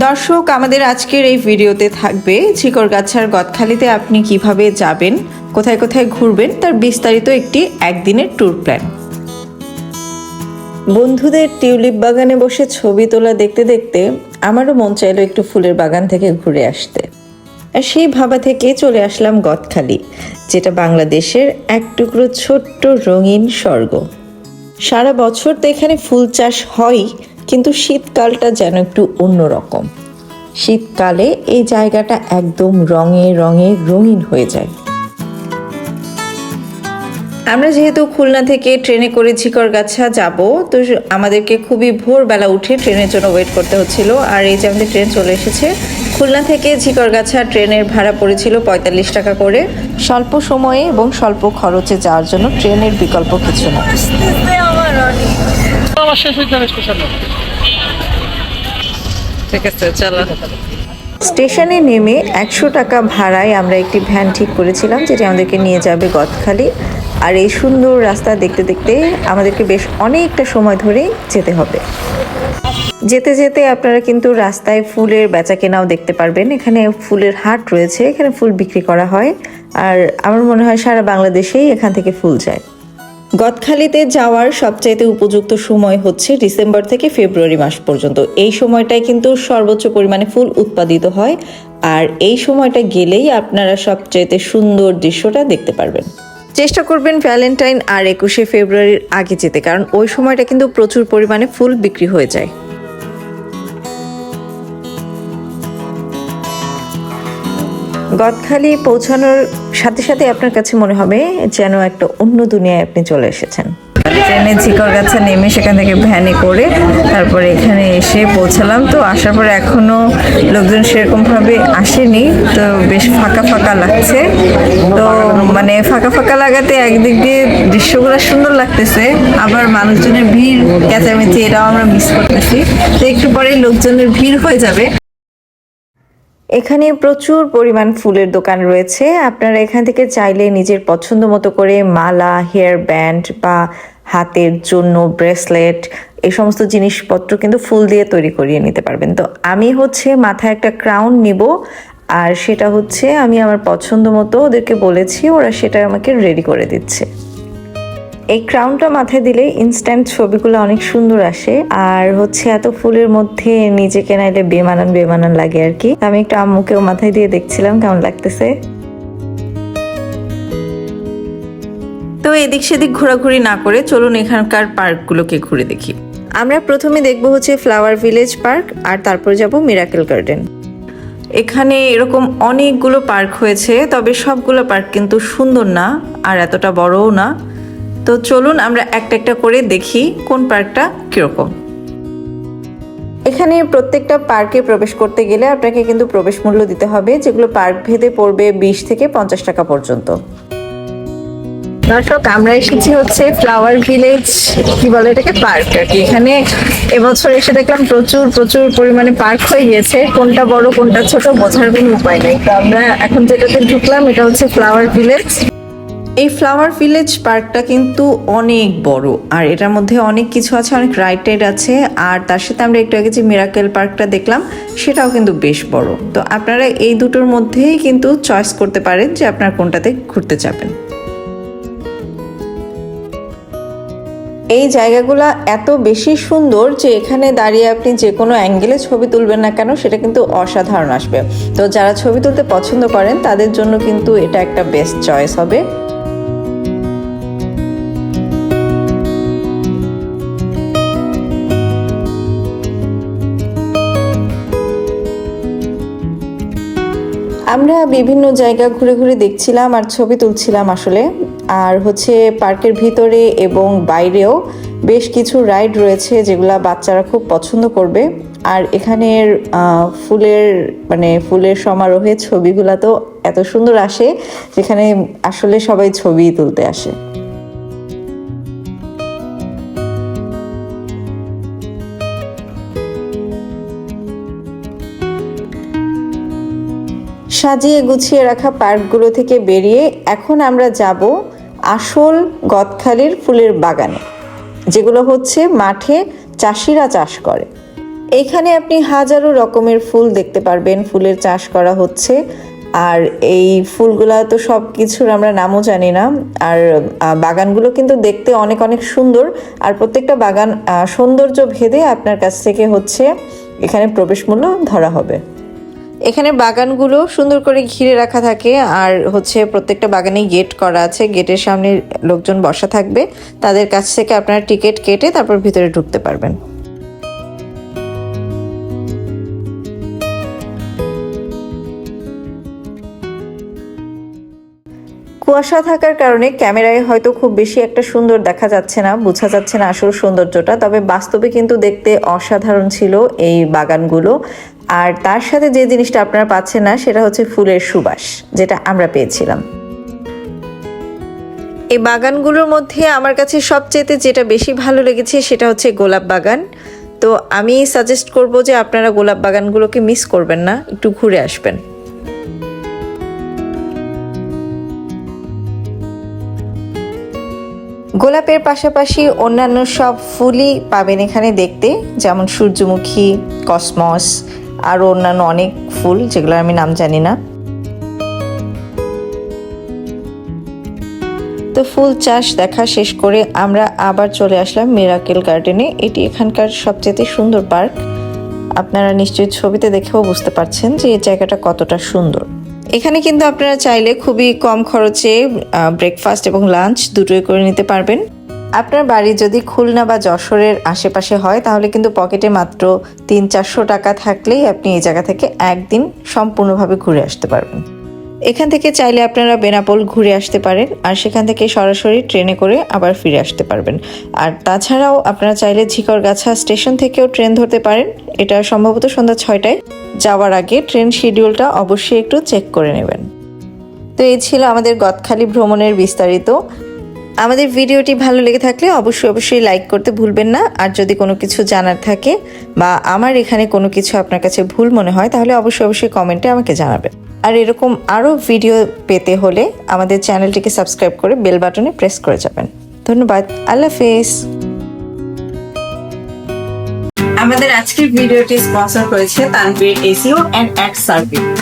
দর্শক, আমাদের আজকের এই ভিডিওতে থাকবে ঝিকরগাছার গদখালিতে আপনি কীভাবে যাবেন, কোথায় কোথায় ঘুরবেন, তার বিস্তারিত একটি একদিনের ট্যুর প্ল্যান। বন্ধুদের টিউলিপ বাগানে বসে ছবি তোলা দেখতে দেখতে আমারও মন চাইলো একটু ফুলের বাগান থেকে ঘুরে আসতে। আর সেই ভাবা থেকে চলে আসলাম গদখালি, যেটা বাংলাদেশের এক টুকরো ছোট্ট রঙিন স্বর্গ। সারা বছর তো এখানে ফুল চাষ হয় কিন্তু শীতকালটা যেন একটু অন্যরকম। শীতকালে এই জায়গাটা একদম রঙে রঙে রঙিন হয়ে যায়। আমরা যেহেতু খুলনা থেকে ট্রেনে করে ঝিকরগাছা যাব, তো আমাদেরকে খুবই ভোরবেলা উঠে ট্রেনের জন্য ওয়েট করতে হচ্ছিল। আর এই যে আমাদের ট্রেন চলে এসেছে, খুলনা থেকে ঝিকরগাছা ট্রেনের ভাড়া পড়েছিল পঁয়তাল্লিশ টাকা করে। স্বল্প সময়ে এবং স্বল্প খরচে যাওয়ার জন্য ট্রেনের বিকল্প কিছু না আমার শেষ হইতে হবে ঠিক আছে চলো। স্টেশনে নেমে একশো টাকা ভাড়ায় আমরা একটি ভ্যান ঠিক করেছিলাম যেটি আমাদেরকে নিয়ে যাবে গদখালি। আর এই সুন্দর রাস্তা দেখতে দেখতে আমাদেরকে বেশ অনেকটা সময় ধরে যেতে হবে। যেতে যেতে আপনারা কিন্তু রাস্তায় ফুলের বেচা কেনাও দেখতে পারবেন। এখানে ফুলের হাট রয়েছে এখানে ফুল বিক্রি করা হয়। আর আমার মনে হয় সারা বাংলাদেশেই এখান থেকে ফুল যায়। গদখালিতে যাওয়ার সবচাইতে উপযুক্ত সময় হচ্ছে ডিসেম্বর থেকে ফেব্রুয়ারি মাস পর্যন্ত। এই সময়টায় কিন্তু সর্বোচ্চ পরিমাণে ফুল উৎপাদিত হয়। আর এই সময়টা গেলেই আপনারা সবচাইতে সুন্দর দৃশ্যটা দেখতে পারবেন। চেষ্টা করবেন ভ্যালেন্টাইন আর একুশে ফেব্রুয়ারির আগে যেতে, কারণ ওই সময়টা কিন্তু প্রচুর পরিমাণে ফুল বিক্রি হয়ে যায়। গদখালি পৌঁছানোর সাথে সাথে আপনার কাছে মনে হবে যেন একটা অন্য দুনিয়ায় আপনি চলে এসেছেন। ট্রেনে ঝিকর গাছে নেমে সেখান থেকে ভ্যানে করে তারপরে এখানে এসে পৌঁছালাম। তো আসার পরে এখনও লোকজন সেরকমভাবে আসেনি। তো বেশ ফাঁকা ফাঁকা লাগছে। তো মানে ফাঁকা ফাঁকা লাগাতে একদিক দিয়ে দৃশ্যগুলো সুন্দর লাগতেছে। আবার মানুষজনের ভিড়, চেঁচামেচি, এটাও আমরা মিস করতেছি। তো একটু পরেই লোকজনের ভিড় হয়ে যাবে। এখানে প্রচুর পরিমাণ ফুলের দোকান রয়েছে। আপনারা এখান থেকে চাইলে নিজের পছন্দ মতো করে মালা হেয়ার ব্যান্ড বা হাতের জন্য ব্রেসলেট এই সমস্ত জিনিসপত্র কিন্তু ফুল দিয়ে তৈরি করিয়ে নিতে পারবেন। তো আমি হচ্ছে মাথায় একটা ক্রাউন নিব আর সেটা হচ্ছে আমি আমার পছন্দ মতো ওদেরকে বলেছি, ওরা সেটা আমাকে রেডি করে দিচ্ছে। এই ক্রাউনটা মাথায় দিলে ইনস্ট্যান্ট ছবিগুলো অনেক সুন্দর আসে। আর হচ্ছে এত ফুলের মধ্যে নিজেকে নাইলে বেমানান বেমানান লাগে আর কি। আমি একটু আম্মুকেও মাথায় দিয়ে দেখছিলাম কেমন লাগতেছে। তো এদিক সেদিক ঘোরাঘুরি না করে চলুন এখানকার পার্কগুলোকে ঘুরে দেখি। আমরা প্রথমে দেখব হচ্ছে ফ্লাওয়ার ভিলেজ পার্ক আর তারপর যাব মিরাকেল গার্ডেন এখানে এরকম অনেকগুলো পার্ক হয়েছে তবে সবগুলো পার্ক কিন্তু সুন্দর না আর এতটা বড়ও না। তো চলুন আমরা একটা একটা করে দেখি কোন পার্কটা কীরকম। এখানে প্রত্যেকটা পার্কে প্রবেশ করতে গেলে আপনাকে কিন্তু প্রবেশ মূল্য দিতে হবে, যেগুলো পার্ক ভেদে পড়বে বিশ থেকে পঞ্চাশ টাকা পর্যন্ত। দর্শক, আমরা এসেছি হচ্ছে ফ্লাওয়ার ভিলেজ কি বলে এটাকে? পার্ক আর কি। এখানে এবছর এসে দেখলাম প্রচুর প্রচুর পরিমাণে পার্ক হয়ে গিয়েছে। কোনটা বড়, কোনটা ছোট, বোঝার কোনো উপায় নেই। তো আমরা এখন যেটাতে ঢুকলাম, এটা হচ্ছে ফ্লাওয়ার ভিলেজ এই ফ্লাওয়ার ভিলেজ পার্কটা কিন্তু অনেক বড়, আর এটার মধ্যে অনেক কিছু আছে, অনেক রাইড টাইড আছে, আর তার সাথে আমরা একটু আগে যে মিরাকেল পার্কটা দেখলাম, সেটাও কিন্তু বেশ বড়। তো আপনারা এই দুটোর মধ্যেই কিন্তু চয়েস করতে পারেন যে আপনার কোনটাতে ঘুরতে যাবেন। এই জায়গাগুলো এত বেশি সুন্দর যে এখানে দাঁড়িয়ে আপনি যে কোনো অ্যাঙ্গেলে ছবি তুলবেন না কেন, সেটা কিন্তু অসাধারণ আসবে। তো যারা ছবি তুলতে পছন্দ করেন, তাদের জন্য কিন্তু এটা একটা বেস্ট চয়েস হবে। আমরা বিভিন্ন জায়গা ঘুরে ঘুরে দেখছিলাম আর ছবি তুলছিলাম আসলে। আর হচ্ছে পার্কের ভিতরে এবং বাইরেও বেশ কিছু রাইড রয়েছে যেগুলা বাচ্চারা খুব পছন্দ করবে। আর এখানের ফুলের মানে ফুলের সমারোহে ছবিগুলা তো এত সুন্দর আসে যেখানে আসলে সবাই ছবি তুলতে আসে। সাজিয়ে গুছিয়ে রাখা পার্কগুলো থেকে বেরিয়ে এখন আমরা যাব আসল গদখালির ফুলের বাগানে, যেগুলো হচ্ছে মাঠে চাষিরা চাষ করে। এখানে আপনি হাজারো রকমের ফুল দেখতে পারবেন। ফুলের চাষ করা হচ্ছে। আর এই ফুলগুলা তো সব কিছুর আমরা নামও জানি না। আর বাগানগুলো কিন্তু দেখতে অনেক অনেক সুন্দর। আর প্রত্যেকটা বাগান সৌন্দর্য ভেদে আপনার কাছ থেকে হচ্ছে এখানে প্রবেশ মূল্য ধরা হবে। এখানে বাগানগুলো সুন্দর করে ঘিরে রাখা থাকে, আর হচ্ছে প্রত্যেকটা বাগানেই গেট করা আছে। গেটের সামনে লোকজন বসা থাকবে। তাদের কাছ থেকে আপনারা টিকিট কেটে তারপর ভিতরে ঢুকতে পারবেন। কুয়াশা থাকার কারণে ক্যামেরায় হয়তো খুব বেশি একটা সুন্দর দেখা যাচ্ছে না, বোঝা যাচ্ছে না আসল সৌন্দর্যটা। তবে বাস্তবে কিন্তু দেখতে অসাধারণ ছিল এই বাগানগুলো। আর তার সাথে যে জিনিসটা আপনারা পাচ্ছেন না, সেটা হচ্ছে ফুলের সুবাস, যেটা আমরা পেয়েছিলাম। এই বাগানগুলোর মধ্যে আমার কাছে সবচেয়ে যেটা বেশি ভালো লেগেছে, সেটা হচ্ছে গোলাপ বাগান। তো আমি সাজেস্ট করব যে আপনারা গোলাপ বাগানগুলোকে মিস করবেন না, একটু ঘুরে আসবেন। গোলাপের পাশাপাশি অন্যান্য সব ফুলই পাবেন এখানে দেখতে, যেমন সূর্যমুখী, কসমস আরও অন্যান্য অনেক ফুল, যেগুলোর আমি নাম জানি না। তো ফুল চাষ দেখা শেষ করে আমরা আবার চলে আসলাম মিরাকেল গার্ডেনে এটি এখানকার সবচেয়ে সুন্দর পার্ক। আপনারা নিশ্চয়ই ছবিতে দেখেও বুঝতে পারছেন যে এই জায়গাটা কতটা সুন্দর। এখানে কিন্তু আপনারা চাইলে খুবই কম খরচে ব্রেকফাস্ট এবং লাঞ্চ দুটোই করে নিতে পারবেন। আপনার বাড়ি যদি খুলনা বা যশোরের আশেপাশে হয়, তাহলে কিন্তু পকেটে মাত্র তিন চারশো টাকা থাকলেই আপনি এই জায়গা থেকে একদিন সম্পূর্ণভাবে ঘুরে আসতে পারবেন। এখান থেকে চাইলে আপনারা বেনাপোল ঘুরে আসতে পারেন, আর সেখান থেকে সরাসরি ট্রেনে করে আবার ফিরে আসতে পারবেন। আর তাছাড়াও আপনারা চাইলে ঝিকরগাছা স্টেশন থেকেও ট্রেন ধরতে পারেন। এটা সম্ভবত সন্ধ্যা ছয়টায়। যাওয়ার আগে ট্রেন শিডিউলটা অবশ্যই একটু চেক করে নেবেন। তো এই ছিল আমাদের গদখালি ভ্রমণের বিস্তারিত। আমাদের ভিডিওটি ভালো লেগে থাকলে অবশ্যই অবশ্যই লাইক করতে ভুলবেন না। আর যদি কোনো কিছু জানার থাকে বা আমার এখানে কোনো কিছু আপনার কাছে ভুল মনে হয়, তাহলে অবশ্যই অবশ্যই কমেন্টে আমাকে জানাবেন। আর এরকম আরও ভিডিও পেতে হলে আমাদের চ্যানেলটিকে সাবস্ক্রাইব করে বেল বাটনে প্রেস করে যাবেন। ধন্যবাদ। আল্লাহ হাফেজ। আমাদের আজকের ভিডিওটি স্পন্সর করেছে তানভীর এসিও অ্যান্ড অ্যাড সার্ভিস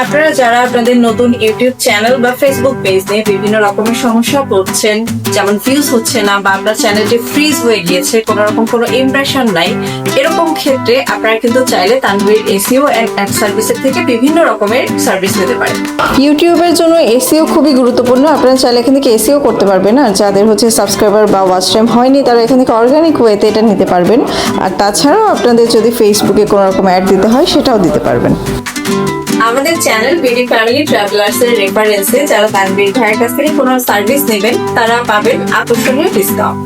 আপনারা যারা আপনাদের নতুন ইউটিউব চ্যানেল বা ফেসবুক পেজ নিয়ে বিভিন্ন রকমের সমস্যা পড়ছেন যেমন ভিউজ হচ্ছে না বা আপনার চ্যানেলটি ফ্রিজ হয়ে গিয়েছে কোনো রকম কোনো ইমপ্রেশন নাই, এরকম ক্ষেত্রে আপনারা কিন্তু চাইলে তানভীর এসিও অ্যাড সার্ভিসের থেকে বিভিন্ন রকমের সার্ভিস নিতে পারেন। ইউটিউবের জন্য এসিও খুবই গুরুত্বপূর্ণ। আপনারা চাইলে এখান থেকে এসিও করতে পারবেন। আর যাদের হচ্ছে সাবস্ক্রাইবার বা ওয়াচ টাইম হয়নি, তারা এখান থেকে অর্গানিক ওয়েতে এটা নিতে পারবেন। আর তাছাড়াও আপনাদের যদি ফেসবুকে কোনো রকম অ্যাড দিতে হয়, সেটাও দিতে পারবেন। আমাদের চ্যানেল বিডি ফ্যামিলি ট্রাভেলার্স এর রেফারেন্সে যারা ফ্যামিলি ভাইয়ের কাছ থেকে কোনো সার্ভিস নেবেন, তারা পাবেন আকর্ষণীয় ডিসকাউন্ট